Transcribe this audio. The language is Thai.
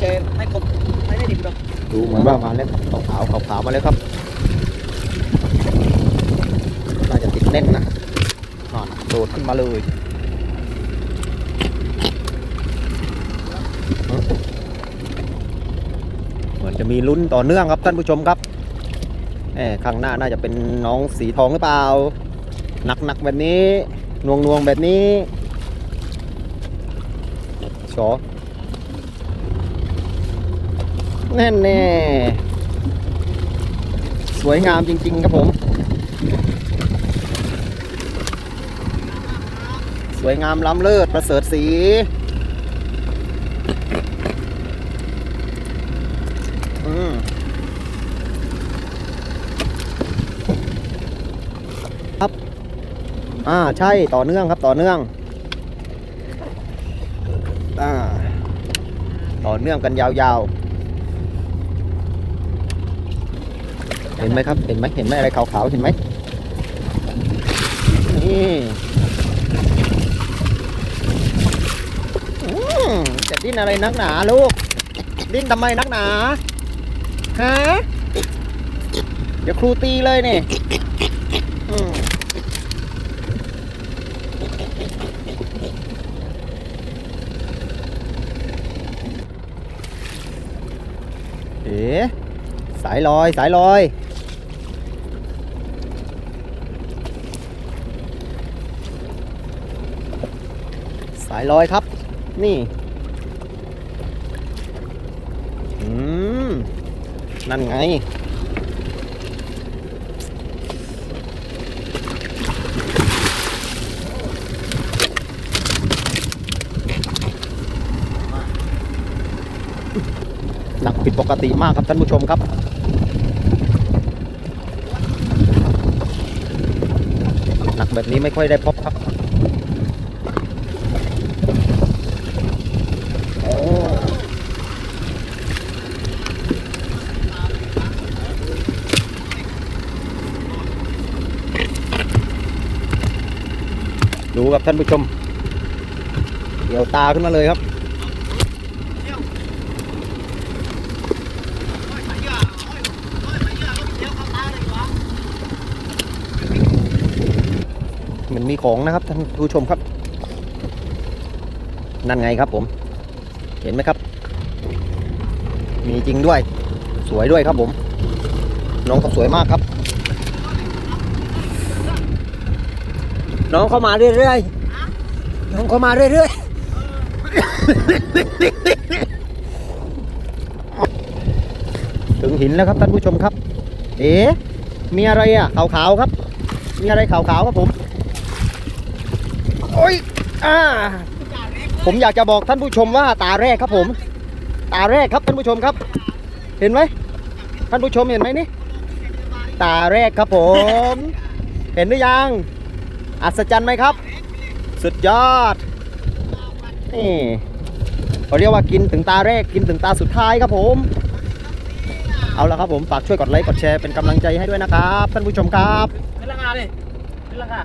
เชนให้ครบให้ได้ดิบดอกดูเหมือนว่ามาแล้วขาวขาวขาวขาวๆมาแล้วครับน่าจะติดแน่นนะนอนโดดขึ้นมาเลยเหมือนจะมีลุ้นต่อเนื่องครับท่านผู้ชมครับแหมข้างหน้าน่าจะเป็นน้องสีทองหรือเปล่าหนักหนักๆแบบนี้นวงนวงๆแบบนี้ชอ แน่แน่สวยงามจริง ๆ ครับผม สวยงามล้ำเลิศประเสริฐสี อืมครับ อ่า ใช่ ต่อเนื่องครับ ต่อเนื่อง อ่า ต่อเนื่องกันยาวๆ เห็นไหมครับ เห็นไหมเห็นไหมอะไรขาวๆ เห็นไหมนี่จะดิ้นอะไรนักหนาลูก ดิ้นทำไมนักหนา ฮะ เดี๋ยวครูตีเลยนี่เอ๋สายลอย สายลอย สายลอยครับ นี่ อืม นั่นไง หนักผิดปกติมากครับท่านผู้ชมครับหนักแบบนี้ไม่ค่อยได้พบครับโอ้ ดูครับท่านผู้ชมเดี๋ยวตาขึ้นมาเลยครับเหมันมีของนะครับท่านผู้ชมครับ นั่นไงครับผม เห็นไหมครับ มีจริงด้วย สวยด้วยครับผม น้องเขาสวยมากครับ น้องเข้ามาเรื่อยๆ น้องเข้ามาเรื่อยๆ ถึงหินแล้วครับท่านผู้ชมครับ เอ๊ะมีอะไรอะขาวๆครับ มีอะไรขาวๆครับผม โอ้ยอ่าผมอยากจะบอกท่านผู้ชมว่าตาแรกครับผม ตาแรกครับท่านผู้ชมครับ เห็นไหมท่านผู้ชมเห็นไหมนี่ ตาแรกครับผม เห็นหรือยัง อัศจรรย์ไหมครับ สุดยอด นี่เขาเรียกว่ากินถึงตาแรกกินถึงตาสุดท้ายครับผม เอาละครับผมฝากช่วยกดไลค์กดแชร์เป็นกำลังใจให้ด้วยนะครับท่านผู้ชมครับขึ้นราคาเลยขึ้นราคา